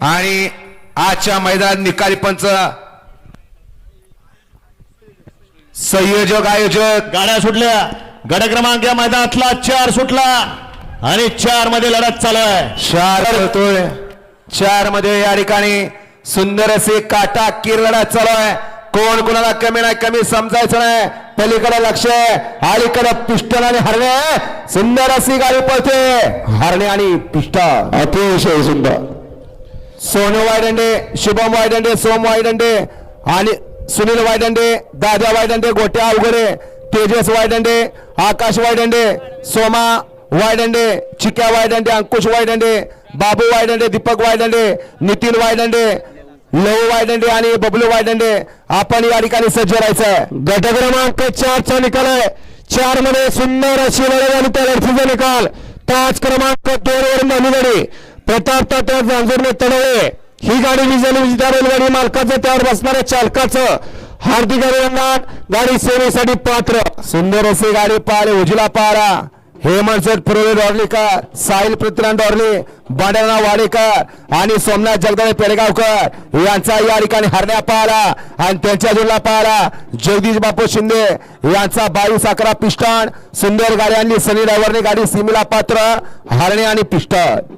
आणि आजच्या मैदान निकाली पंच संयोजक आयोजक. गाड्या सुटल्या. गड क्रमांक या मैदानातला चार सुटला. आणि चारमध्ये लढत चालू आहे चार होतोय चारमध्ये या ठिकाणी सुंदर असे काटा किर लढत चालू आहे कोण कोणाला कमी नाही कमी समजायचं नाही. पलीकडे लक्ष आहे. अलीकडे पिस्टन आणि हरणे. सुंदर अशी गाडी पळते. हरणे आणि पिस्टन अतिशय सुंदर. सोनू वायदंडे शुभम वायदंडे सोम वायदंडे आणि सुनील वायदंडे दादा वायदंडे गोट्या अवघडे तेजस वायदंडे आकाश वायदंडे सोमा वायदंडे चिक्या वायदंडे अंकुश वायदंडे बाबू वायदंडे दीपक वायदंडे नितीन वायदंडे लहू वायदंडे आणि बबलू वायदंडे आपण या ठिकाणी सज्ज राहायचं गट क्रमांक चारचा निकाल आहे चारमध्ये सुंदर अशी लढत आणि त्या लढतीचा निकाल पाच क्रमांक दोन वर झाली प्रताप तात्या जांजूरने तडवले ही गाडी विजयी विजेता रेलगाडी मालकाचं त्यावर बसणाऱ्या चालकाचं. हार्दिक अभिनंदन. गाडी सेवेसाठी पात्र. सुंदर असे गाडी पाहिले उजला पारा. हेमंत सर पुरवले डॉर्लीकर साहिल पृथ्वीराज डॉर्ली बांडना वाडेकर आणि सोमनाथ जगदाळे पेडगावकर यांचा या ठिकाणी हरण्या पाहिला आणि त्यांच्या जोडला पाहिला. जगदीश बापू शिंदे यांचा बावीस अकरा पिस्टन. सुंदर गाडी आणली. सनी ड्रायव्हरने गाडी सीमेला पात्र. हरणे आणि पिस्टन.